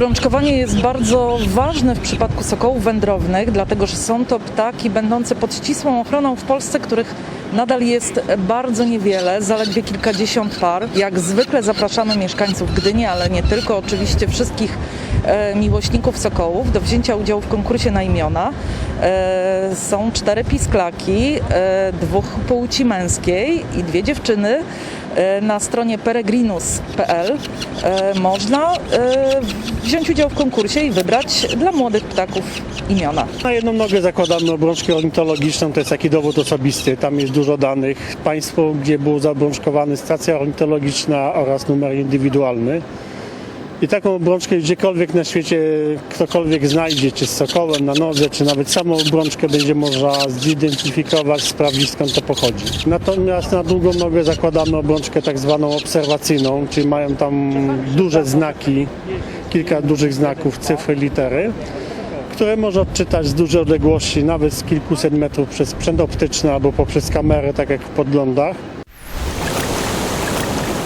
Obrączkowanie jest bardzo ważne w przypadku sokołów wędrownych, dlatego że są to ptaki będące pod ścisłą ochroną w Polsce, których nadal jest bardzo niewiele, zaledwie kilkadziesiąt par. Jak zwykle zapraszamy mieszkańców Gdyni, ale nie tylko, oczywiście wszystkich e, miłośników sokołów do wzięcia udziału w konkursie na imiona. E, są cztery pisklaki, e, dwóch płci męskiej i dwie dziewczyny. E, Na stronie peregrinus.pl e, można e, wziąć udział w konkursie i wybrać dla młodych ptaków imiona. Na jedną nogę zakładamy obrączkę ornitologiczną, to jest taki dowód osobisty. Tam jest dużo danych. Państwo, gdzie był zaobrączkowany stacja ornitologiczna oraz numer indywidualny. I taką obrączkę gdziekolwiek na świecie ktokolwiek znajdzie, czy z sokołem na nodze, czy nawet samą obrączkę będzie można zidentyfikować, sprawdzić skąd to pochodzi. Natomiast na drugą nogę zakładamy obrączkę tak zwaną obserwacyjną, czyli mają tam duże znaki, kilka dużych znaków, cyfry, litery które można odczytać z dużej odległości, nawet z kilkuset metrów przez sprzęt optyczny albo poprzez kamerę, tak jak w podglądach.